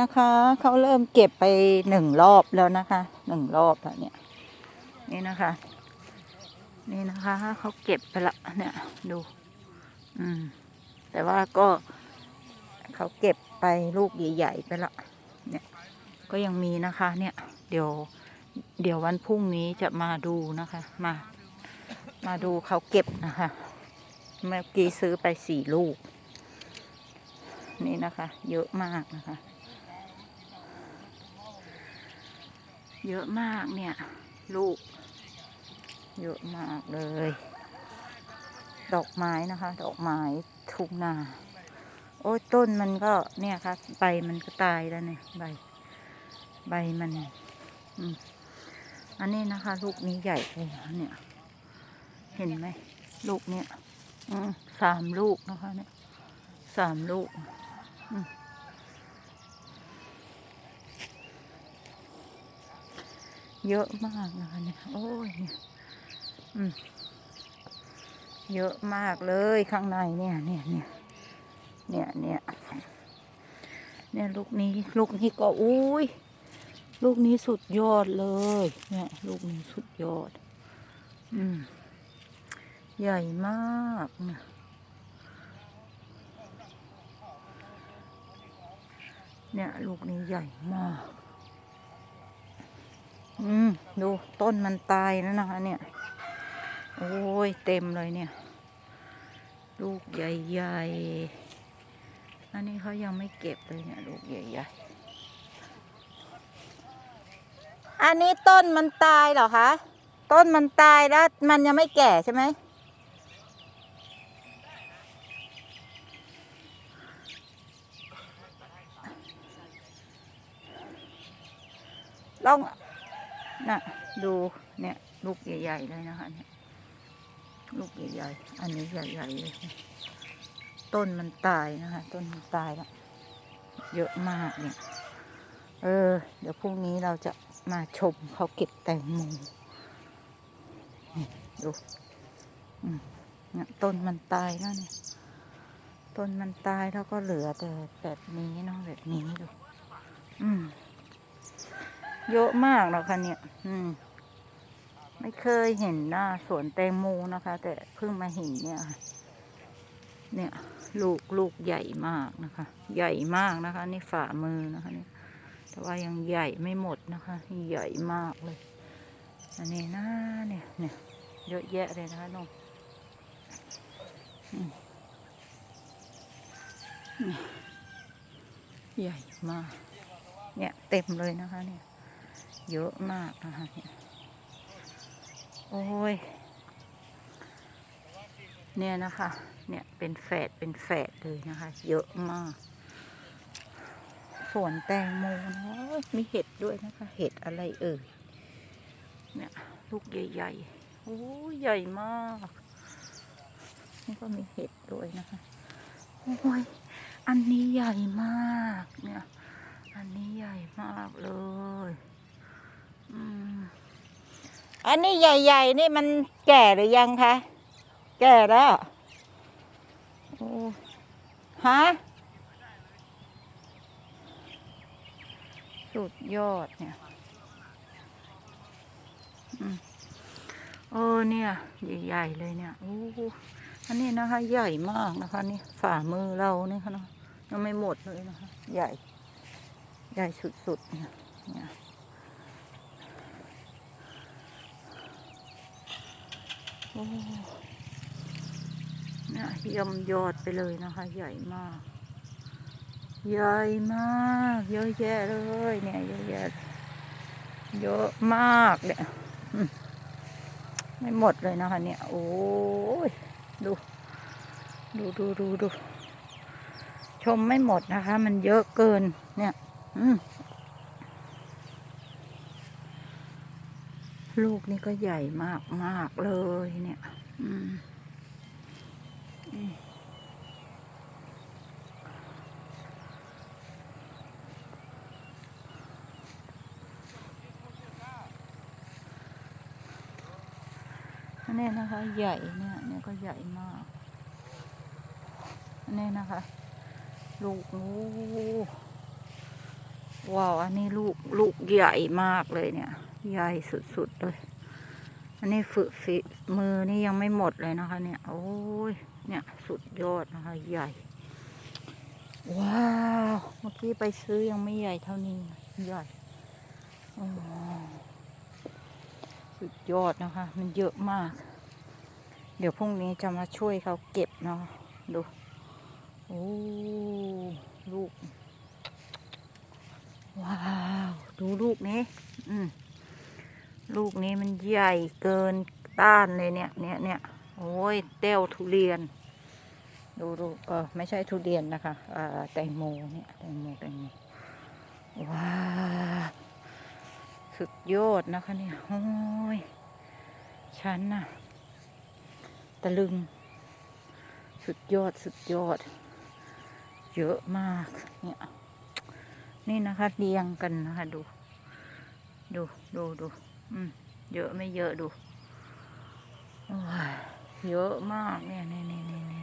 นะคะ เขาเริ่มเก็บไปหนึ่งรอบแล้วนะคะหนึ่งรอบแล้วเนี่ย นี่นะคะ นี่นะคะเขาเก็บไปละเนี่ยดู อืม แต่ว่าก็เขาเก็บไปลูกใหญ่ๆไปละเนี่ย ก็ยังมีนะคะ เนี่ย เดี๋ยว เดี๋ยววันพรุ่งนี้จะมาดูนะคะ มา มาดูเขาเก็บนะคะ เมื่อกี้ซื้อไปสี่ลูกนี่นะคะ เยอะมากนะคะ เยอะมากเนี่ย ลูก เยอะมากเลย ดอกไม้นะคะ ดอกไม้ทุกนา โอ้ต้นมันก็เนี่ยค่ะใบมันก็ตายแล้วเนี่ยใบ ใบมันอันนี้นะคะ ลูกนี้ใหญ่เลยเนี่ย เห็นไหมลูกเนี่ยสามลูกนะคะเนี่ยสามลูก อื เยอะมากนะเนี่ยโอ้ยเยอะมากเลยข้างในเนี่ยเนี่ยเนี่ยเนี่ยเนี่ยเนี่ยลูกนี้ลูกนี้ก็อุ้ยลูกนี้สุดยอดเลย เนี่ยลูกนี้สุดยอด อืมใหญ่มากเนี่ยเนี่ยลูกนี้ใหญ่มาก อืม ดูต้นมันตายแล้วนะคะเนี่ย โอ้ย เต็มเลยเนี่ย ลูกใหญ่ๆ อันนี้เขายังไม่เก็บเลยเนี่ย ลูกใหญ่ๆ อันนี้ต้นมันตายเหรอคะ ต้นมันตายแล้วมันยังไม่แก่ใช่ไหมลอง น่ะดูเนี่ยลูกใหญ่ๆเลยนะคะเนี่ยลูกใหญ่ๆ อันนี้ใหญ่ๆเลย ต้นมันตายนะคะ ต้นมันตายแล้วเยอะมากเนี่ย เออ เดี๋ยวพรุ่งนี้เราจะมาชมเขาเก็บแตงโมดูเนี่ยต้นมันตายแล้วเนี่ย ต้นมันตายแล้วก็เหลือแต่แบบนี้เนาะแบบนี้ดู อืม เยอะมากนะคะเนี่ย อืม ไม่เคยเห็นหน้าสวนแตงโมนะคะ แต่เพิ่งมาเห็นเนี่ย เนี่ย ลูกลูกใหญ่มากนะคะ ใหญ่มากนะคะ นี่ฝ่ามือนะคะเนี่ยแต่ว่ายังใหญ่ไม่หมดนะคะ ใหญ่มากเลย อันนี้นะเนี่ยเนี่ยเยอะแยะเลยนะคะน้องใหญ่มาก เนี่ยเต็มเลยนะคะเนี่ย เยอะมากนะคะโอ้ย เนี่ยนะคะ เนี่ยเป็นแฝดเป็นแฝดเลยนะคะ เยอะมาก สวนแตงโมนะมีเห็ดด้วยนะคะ เห็ดอะไรเอ่ย เนี่ยลูกใหญ่ๆ โอ้ใหญ่มาก นี่ก็มีเห็ดด้วยนะคะ โอ้ย อันนี้ใหญ่มาก เนี่ย อันนี้ใหญ่มากเลย อันนี้ใหญ่ ๆ นี่มันแก่หรือยังคะ แก่แล้วฮะสุดยอดเนี่ยเออเนี่ย ใหญ่ ๆ เลยเนี่ยอ้อันนี้นะคะ ใหญ่มากนะคะนี่ฝ่ามือเราเนี่ยค่ะเนาะยังไม่หมดเลยนะคะ ใหญ่ ใหญ่สุด ๆ เนี่ย นะเยี่ยมยอดไปเลยนะคะ ใหญ่มาก ใหญ่มากเยอะแยะเลยเนี่ยเยอะแยะเยอะมากเนี่ยไม่หมดเลยนะคะ เนี่ย โอ้ยดู ดูดูดูดูชมไม่หมดนะคะ มันเยอะเกิน เนี่ย อืม ลูกนี่ก็ใหญ่มากมากเลยเนี่ยอันนี้นะคะ ใหญ่เนี่ยเนี่ยก็ใหญ่มากอันนี้นะคะ ลูกโอ้ว้าวอันนี้ลูกลูกใหญ่มากเลยเนี่ย ใหญ่สุดๆเลย อันนี้ฝึกฝีมือนี่ยังไม่หมดเลยนะคะ เนี่ย โอ้ย เนี่ยสุดยอดนะคะ ใหญ่ ว้าว เมื่อกี้ไปซื้อยังไม่ใหญ่เท่านี้ ใหญ่สุดยอดนะคะ มันเยอะมาก เดี๋ยวพรุ่งนี้จะมาช่วยเขาเก็บเนาะ ดู โอ้ ลูก ว้าว ดูลูกนี้ อืม ลูกนี้มันใหญ่เกินต้านเลยเนี่ยเนี่ยเนี่ยโอ้ยเต้วทุเรียน ดูดูเออไม่ใช่ทุเรียนนะคะอ่าแตงโมเนี่ยแตงโมแตงโมว้าวสุดยอดนะคะเนี่ยโอ้ยฉันน่ะตะลึง สุดยอดสุดยอด เยอะมากเนี่ยนี่นะคะเรียงกันนะคะดู ดูดูดู อืมเยอะไม่เยอะดูเยอะมากเนี่ยนี่นี่นี่นี่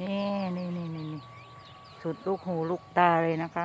นี่นี่นี่นี่นี่สุดลูกหูลูกตาเลยนะคะ